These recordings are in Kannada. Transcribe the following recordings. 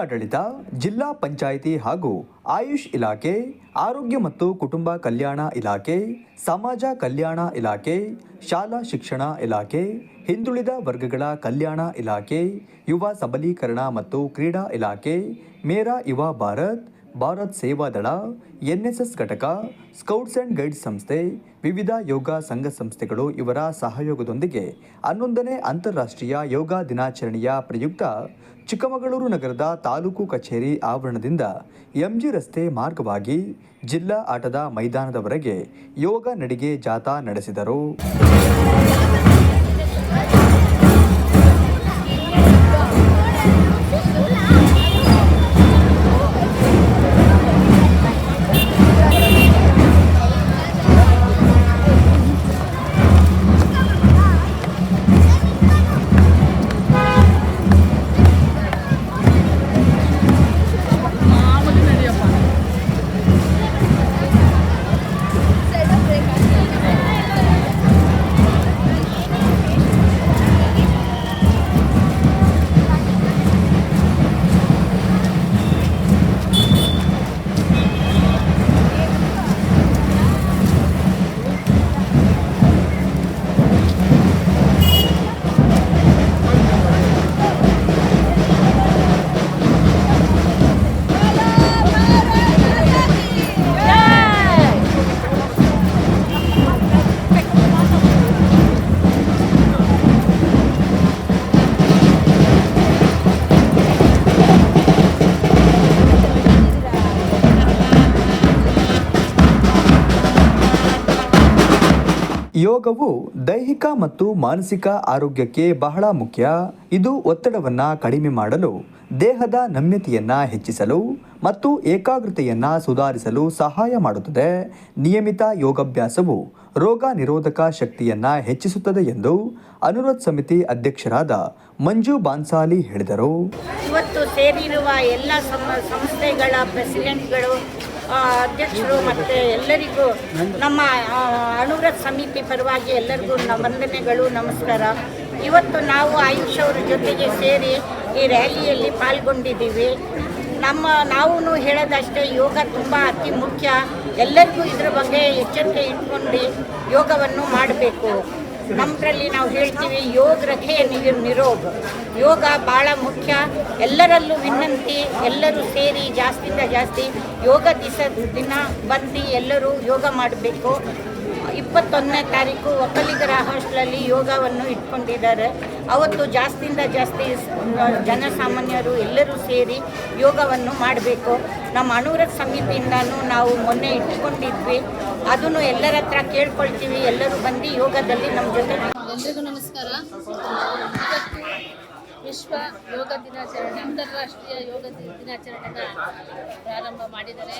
ಜಿಲ್ಲಾಡಳಿತ, ಜಿಲ್ಲಾ ಪಂಚಾಯಿತಿ ಹಾಗೂ ಆಯುಷ್ ಇಲಾಖೆ, ಆರೋಗ್ಯ ಮತ್ತು ಕುಟುಂಬ ಕಲ್ಯಾಣ ಇಲಾಖೆ, ಸಮಾಜ ಕಲ್ಯಾಣ ಇಲಾಖೆ, ಶಾಲಾ ಶಿಕ್ಷಣ ಇಲಾಖೆ, ಹಿಂದುಳಿದ ವರ್ಗಗಳ ಕಲ್ಯಾಣ ಇಲಾಖೆ, ಯುವ ಸಬಲೀಕರಣ ಮತ್ತು ಕ್ರೀಡಾ ಇಲಾಖೆ, ಮೇರಾ ಯುವ ಭಾರತ್ ಭಾರತ್ ಸೇವಾದಳ ಎನ್ಎಸ್ಎಸ್ ಘಟಕ, ಸ್ಕೌಟ್ಸ್ ಆ್ಯಂಡ್ ಗೈಡ್ಸ್ ಸಂಸ್ಥೆ, ವಿವಿಧ ಯೋಗ ಸಂಘ ಸಂಸ್ಥೆಗಳು ಇವರ ಸಹಯೋಗದೊಂದಿಗೆ ಹನ್ನೊಂದನೇ ಅಂತಾರಾಷ್ಟ್ರೀಯ ಯೋಗ ದಿನಾಚರಣೆಯ ಪ್ರಯುಕ್ತ ಚಿಕ್ಕಮಗಳೂರು ನಗರದ ತಾಲೂಕು ಕಚೇರಿ ಆವರಣದಿಂದ ಎಂಜಿ ರಸ್ತೆ ಮಾರ್ಗವಾಗಿ ಜಿಲ್ಲಾ ಆಟದ ಮೈದಾನದವರೆಗೆ ಯೋಗ ನಡಿಗೆ ಜಾಥಾ ನಡೆಸಿದರು. ಯೋಗವು ದೈಹಿಕ ಮತ್ತು ಮಾನಸಿಕ ಆರೋಗ್ಯಕ್ಕೆ ಬಹಳ ಮುಖ್ಯ. ಇದು ಒತ್ತಡವನ್ನು ಕಡಿಮೆ ಮಾಡಲು, ದೇಹದ ನಮ್ಯತೆಯನ್ನು ಹೆಚ್ಚಿಸಲು ಮತ್ತು ಏಕಾಗ್ರತೆಯನ್ನು ಸುಧಾರಿಸಲು ಸಹಾಯ ಮಾಡುತ್ತದೆ. ನಿಯಮಿತ ಯೋಗಾಭ್ಯಾಸವು ರೋಗ ನಿರೋಧಕ ಶಕ್ತಿಯನ್ನು ಹೆಚ್ಚಿಸುತ್ತದೆ ಎಂದು ಅನುರೋಧ ಸಮಿತಿ ಅಧ್ಯಕ್ಷರಾದ ಮಂಜು ಬಾನ್ಸಾಲಿ ಹೇಳಿದರು. ಇವತ್ತು ಸೇರಿರುವ ಎಲ್ಲ ಸಂಸ್ಥೆಗಳ ಪ್ರೆಸಿಡೆಂಟ್ಗಳು ಅಧ್ಯಕ್ಷರು ಮತ್ತು ಎಲ್ಲರಿಗೂ ನಮ್ಮ ಅನುವ್ರತ ಸಮಿತಿ ಪರವಾಗಿ ಎಲ್ಲರಿಗೂ ವಂದನೆಗಳು, ನಮಸ್ಕಾರ. ಇವತ್ತು ನಾವು ಆಯುಷ್ ಅವರ ಜೊತೆಗೆ ಸೇರಿ ಈ ರ್ಯಾಲಿಯಲ್ಲಿ ಪಾಲ್ಗೊಂಡಿದ್ದೀವಿ. ನಮ್ಮ ನಾವು ಹೇಳೋದಷ್ಟೇ, ಯೋಗ ತುಂಬ ಅತಿ ಮುಖ್ಯ. ಎಲ್ಲರಿಗೂ ಇದ್ರ ಬಗ್ಗೆ ಎಚ್ಚರಿಕೆ ಇಟ್ಕೊಂಡು ಯೋಗವನ್ನು ಮಾಡಬೇಕು. ನಮ್ಮದ್ರಲ್ಲಿ ನಾವು ಹೇಳ್ತೀವಿ ಯೋಗ ರಥೆ ನಿರೋಗ. ಯೋಗ ಭಾಳ ಮುಖ್ಯ. ಎಲ್ಲರಲ್ಲೂ ವಿನಂತಿ, ಎಲ್ಲರೂ ಸೇರಿ ಜಾಸ್ತಿಯಿಂದ ಜಾಸ್ತಿ ಯೋಗ ದಿವಸ ದಿನ ಬಂದು ಎಲ್ಲರೂ ಯೋಗ ಮಾಡಬೇಕು. ಇಪ್ಪತ್ತೊಂದನೇ ತಾರೀಕು ಒಕ್ಕಲಿಗರ ಹಾಸ್ಟೆಲಲ್ಲಿ ಯೋಗವನ್ನು ಇಟ್ಕೊಂಡಿದ್ದಾರೆ. ಅವತ್ತು ಜಾಸ್ತಿಯಿಂದ ಜಾಸ್ತಿ ಜನಸಾಮಾನ್ಯರು ಎಲ್ಲರೂ ಸೇರಿ ಯೋಗವನ್ನು ಮಾಡಬೇಕು. ನಮ್ಮ ಅನುವ್ರತ ಸಮಿತಿಯಿಂದನೂ ನಾವು ಮೊನ್ನೆ ಇಟ್ಕೊಂಡಿದ್ವಿ. ಅದನ್ನು ಎಲ್ಲರ ಹತ್ರ ಕೇಳ್ಕೊಳ್ತೀವಿ. ಎಲ್ಲರೂ ಬಂದು ಯೋಗದಲ್ಲಿ ನಮ್ಮ ಜೊತೆ ಎಲ್ರಿಗೂ ನಮಸ್ಕಾರ. ವಿಶ್ವ ಯೋಗ ದಿನಾಚರಣೆ, ಅಂತಾರಾಷ್ಟ್ರೀಯ ಯೋಗ ದಿನಾಚರಣೆನ ಪ್ರಾರಂಭ ಮಾಡಿದ್ದಾರೆ.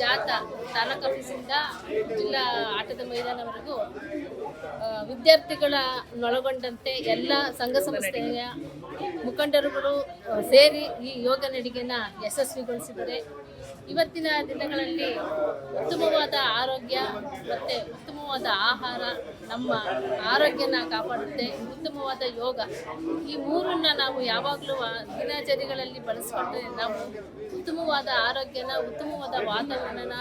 ಜಾಥಾ ತಾಲೂಕು ಆಫೀಸಿಂದ ಜಿಲ್ಲಾ ಆಟದ ಮೈದಾನವರೆಗೂ ವಿದ್ಯಾರ್ಥಿಗಳನ್ನೊಳಗೊಂಡಂತೆ ಎಲ್ಲ ಸಂಘ ಸಂಸ್ಥೆಯ ಮುಖಂಡರುಗಳು ಸೇರಿ ಈ ಯೋಗ ನಡಿಗೆನ ಯಶಸ್ವಿಗೊಳಿಸಿದ್ದಾರೆ. ಇವತ್ತಿನ ದಿನಗಳಲ್ಲಿ ಉತ್ತಮವಾದ ಆರೋಗ್ಯ ಮತ್ತು ಉತ್ತಮವಾದ ಆಹಾರ ನಮ್ಮ ಆರೋಗ್ಯನ ಕಾಪಾಡುತ್ತೆ, ಉತ್ತಮವಾದ ಯೋಗ. ಈ ಮೂರನ್ನ ನಾವು ಯಾವಾಗಲೂ ದಿನಚರಿಗಳಲ್ಲಿ ಬಳಸ್ಕೊಂಡ್ರೆ ನಾವು ಉತ್ತಮವಾದ ಆರೋಗ್ಯನ, ಉತ್ತಮವಾದ ವಾತಾವರಣನ,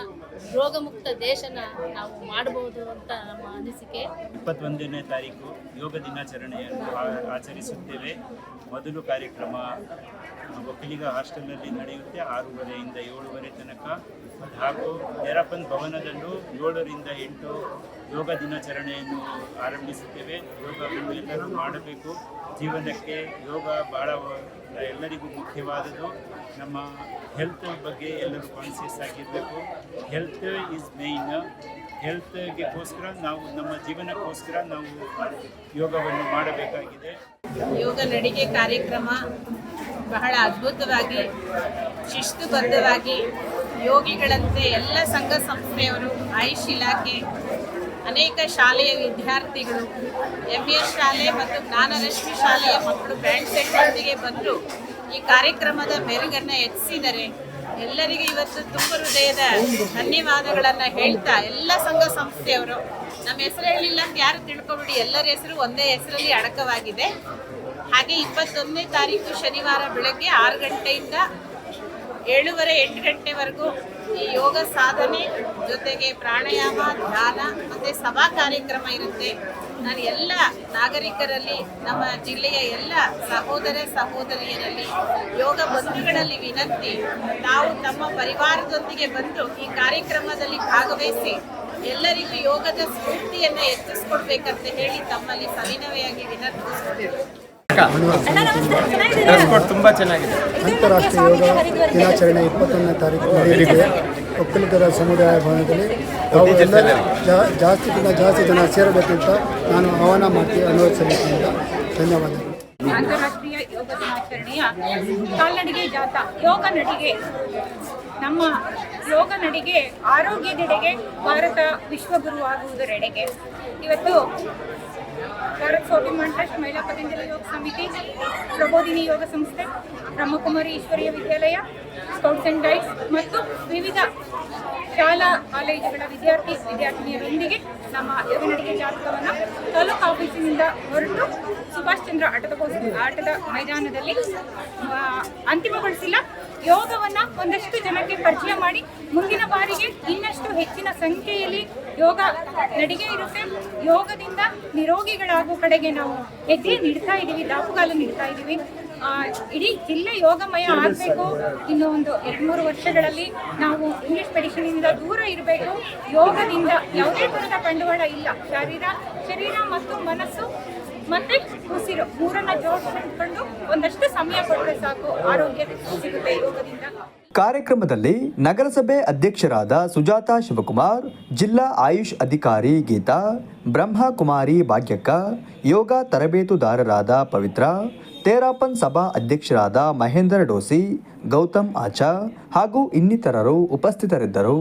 ರೋಗಮುಕ್ತ ದೇಶನ ನಾವು ಮಾಡಬಹುದು ಅಂತ ನಮ್ಮ ಅನಿಸಿಕೆ. ಇಪ್ಪತ್ತೊಂದನೇ ತಾರೀಕು ಯೋಗ ದಿನಾಚರಣೆಯನ್ನು ಆಚರಿಸುತ್ತೇವೆ. ಮೊದಲು ಕಾರ್ಯಕ್ರಮ ಒಕ್ಕಲಿಗ ಹಾಸ್ಟೆಲ್ನಲ್ಲಿ ನಡೆಯುತ್ತೆ ಆರೂವರೆಯಿಂದ ಏಳುವರೆ ತನಕ. ಹಾಗೂ ನೆರಪನ್ ಭವನದಲ್ಲೂ ಏಳರಿಂದ ಎಂಟು ಯೋಗ ದಿನಾಚರಣೆಯನ್ನು ಆರಂಭಿಸುತ್ತೇವೆ. ಯೋಗವನ್ನು ಎಲ್ಲರೂ ಮಾಡಬೇಕು. ಜೀವನಕ್ಕೆ ಯೋಗ ಭಾಳ ಎಲ್ಲರಿಗೂ ಮುಖ್ಯವಾದದ್ದು. ನಮ್ಮ ಹೆಲ್ತ್ ಬಗ್ಗೆ ಎಲ್ಲರೂ ಕಾನ್ಸಿಯಸ್ ಆಗಿರಬೇಕು. ಹೆಲ್ತ್ ಈಸ್ ಮೇಯ್ನ್ ಹೆಲ್ತ್ಗೆಗೋಸ್ಕರ ನಾವು ನಮ್ಮ ಜೀವನಕ್ಕೋಸ್ಕರ ನಾವು ಯೋಗವನ್ನು ಮಾಡಬೇಕಾಗಿದೆ. ಯೋಗ ನಡಿಗೆ ಕಾರ್ಯಕ್ರಮ ಬಹಳ ಅದ್ಭುತವಾಗಿ, ಶಿಸ್ತುಬದ್ಧವಾಗಿ ಯೋಗಿಗಳಂತೆ ಎಲ್ಲ ಸಂಘ ಸಂಸ್ಥೆಯವರು, ಆಯುಷ್ ಇಲಾಖೆ, ಅನೇಕ ಶಾಲೆಯ ವಿದ್ಯಾರ್ಥಿಗಳು ಎಂ ಎಸ್ ಶಾಲೆ ಮತ್ತು ಜ್ಞಾನರಶ್ಮಿ ಶಾಲೆಯ ಮಕ್ಕಳು ಬ್ಯಾಂಡ್ ಸೆಟ್ನೊಂದಿಗೆ ಬಂದು ಈ ಕಾರ್ಯಕ್ರಮದ ಮೆರುಗನ್ನು ಹೆಚ್ಚಿಸಿದರೆ ಎಲ್ಲರಿಗೂ ಇವತ್ತು ತುಂಬ ಹೃದಯದ ಧನ್ಯವಾದಗಳನ್ನು ಹೇಳ್ತಾ ಎಲ್ಲ ಸಂಘ ಸಂಸ್ಥೆಯವರು, ನಮ್ಮ ಹೆಸರು ಹೇಳಿಲ್ಲ ಯಾರು ತಿಳ್ಕೊಬಿಡಿ, ಎಲ್ಲರ ಹೆಸರು ಒಂದೇ ಹೆಸರಲ್ಲಿ ಅಡಕವಾಗಿದೆ. ಹಾಗೆ ಇಪ್ಪತ್ತೊಂದನೇ ತಾರೀಕು ಶನಿವಾರ ಬೆಳಗ್ಗೆ ಆರು ಗಂಟೆಯಿಂದ ಏಳುವರೆ ಎಂಟು ಗಂಟೆವರೆಗೂ ಈ ಯೋಗ ಸಾಧನೆ ಜೊತೆಗೆ ಪ್ರಾಣಾಯಾಮ, ಧ್ಯಾನ, ಮತ್ತು ಸಭಾ ಕಾರ್ಯಕ್ರಮ ಇರುತ್ತೆ. ನಾನು ಎಲ್ಲ ನಾಗರಿಕರಲ್ಲಿ, ನಮ್ಮ ಜಿಲ್ಲೆಯ ಎಲ್ಲ ಸಹೋದರ ಸಹೋದರಿಯರಲ್ಲಿ ಯೋಗ ಬಂಧುಗಳಲ್ಲಿ ವಿನಂತಿ, ತಾವು ತಮ್ಮ ಪರಿವಾರದೊಂದಿಗೆ ಬಂದು ಈ ಕಾರ್ಯಕ್ರಮದಲ್ಲಿ ಭಾಗವಹಿಸಿ ಎಲ್ಲರಿಗೂ ಯೋಗದ ಸ್ಫೂರ್ತಿಯನ್ನು ಹೆಚ್ಚಿಸ್ಕೊಡ್ಬೇಕಂತ ಹೇಳಿ ತಮ್ಮಲ್ಲಿ ಸವಿನಯವಾಗಿ ಕೋಡ್ ತುಂಬ ಚೆನ್ನಾಗಿದೆ. ಅಂತಾರಾಷ್ಟ್ರೀಯ ಯೋಗ ದಿನಾಚರಣೆ ಇಪ್ಪತ್ತೊಂದನೇ ತಾರೀಕು ನಡೆಯಲಿದೆ. ಒಕ್ಕಲಿಗರ ಸಮುದಾಯ ಭವನದಲ್ಲಿ ತಾವು ಎಲ್ಲರೂ ಜಾ- ಜಾಸ್ತಿಗಿಂತ ಜಾಸ್ತಿ ಜನ ಸೇರಬೇಕಂತ ನಾನು ಆಹ್ವಾನ ಮಾಡ್ತೀನಿ ಅನುರೋಧ ಸಲ್ಲಿಕೆಯಿಂದ ಧನ್ಯವಾದಗಳು. ಅಂತಾರಾಷ್ಟ್ರೀಯ ಯೋಗ ದಿನಾಚರಣೆಯ ಕಾಲ್ನಡಿಗೆ ಜಾಥಾ. ಯೋಗ ನಡಿಗೆ. ನಮ್ಮ ಯೋಗ ನಡಿಗೆ ಆರೋಗ್ಯದೆಡೆಗೆ ಭಾರತ ವಿಶ್ವಗುರು ಆಗುವುದರೆಡೆಗೆ ಇವತ್ತು ಭಾರತ್ ಸ್ವಾಭಿಮಾನ್ ಟ್ರಸ್ಟ್ ಮಹಿಳಾ ಪತಂಜಲಿ ಯೋಗ ಸಮಿತಿ, Prabodhini Yoga Samsthe, Brahmakumari Ishwariya Vidyalaya, scouts and guides ಮತ್ತು ವಿವಿಧ ಶಾಲಾ ಕಾಲೇಜುಗಳ ವಿದ್ಯಾರ್ಥಿ ವಿದ್ಯಾರ್ಥಿನಿಯರೊಂದಿಗೆ ನಮ್ಮ ಯೋಗ ನಡಿಗೆ ಜಾಥಾವನ್ನು ತಾಲೂಕು ಆಫೀಸಿನಿಂದ ಹೊರಟು ಸುಭಾಷ್ ಚಂದ್ರ ಆಟದ ಆಟದ ಮೈದಾನದಲ್ಲಿ ಅಂತಿಮಗೊಳಿಸಿಲ್ಲ. ಯೋಗವನ್ನ ಒಂದಷ್ಟು ಜನಕ್ಕೆ ಪರಿಚಯ ಮಾಡಿ ಮುಂದಿನ ಬಾರಿಗೆ ಇನ್ನಷ್ಟು ಹೆಚ್ಚಿನ ಸಂಖ್ಯೆಯಲ್ಲಿ ಯೋಗ ನಡಿಗೆ ಇರುತ್ತೆ. ಯೋಗದಿಂದ ನಿರೋಗಿಗಳಾಗುವ ಕಡೆಗೆ ನಾವು ಹೆಜ್ಜೆ ನೀಡ್ತಾ ಇದ್ದೀವಿ ದಾಪುಗಾಲು ನೀಡ್ತಾ ಇದ್ದೀವಿ ಆ, ಇಡೀ ಜಿಲ್ಲೆ ಯೋಗಮಯ ಆಗಬೇಕು. ಇನ್ನು ಒಂದು ಎರಡು ಮೂರು ವರ್ಷಗಳಲ್ಲಿ ನಾವು ಇಂಗ್ಲಿಷ್ ಮೆಡಿಸಿನಿಂದ ದೂರ ಇರಬೇಕು. ಯೋಗದಿಂದ ಯಾವುದೇ ಥರದ ಬಂಡವಾಳ ಇಲ್ಲ. ಶರೀರ ಶರೀರ ಮತ್ತು ಮನಸ್ಸು ಮತ್ತೆ ಉಸಿರು, ಮೂರನ್ನ ಜೋಡಿಸ್ಕೊಂಡು ಒಂದಷ್ಟು ಸಮಯ ಕೊಟ್ಟರೆ ಸಾಕು, ಆರೋಗ್ಯ ಸಿಗುತ್ತೆ ಯೋಗದಿಂದ ಕಾರ್ಯಕ್ರಮದಲ್ಲಿ ನಗರಸಭೆ ಅಧ್ಯಕ್ಷರಾದ ಸುಜಾತಾ ಶಿವಕುಮಾರ್, ಜಿಲ್ಲಾ ಆಯುಷ್ ಅಧಿಕಾರಿ ಗೀತಾ, ಬ್ರಹ್ಮಕುಮಾರಿ ಭಾಗ್ಯಕ್ಕ, ಯೋಗ ತರಬೇತುದಾರರಾದ ಪವಿತ್ರ, ತೇರಾಪನ್ ಸಭಾ ಅಧ್ಯಕ್ಷರಾದ ಮಹೇಂದ್ರ ಡೋಸಿ, ಗೌತಮ್ ಆಚಾ ಹಾಗೂ ಇನ್ನಿತರರು ಉಪಸ್ಥಿತರಿದ್ದರು.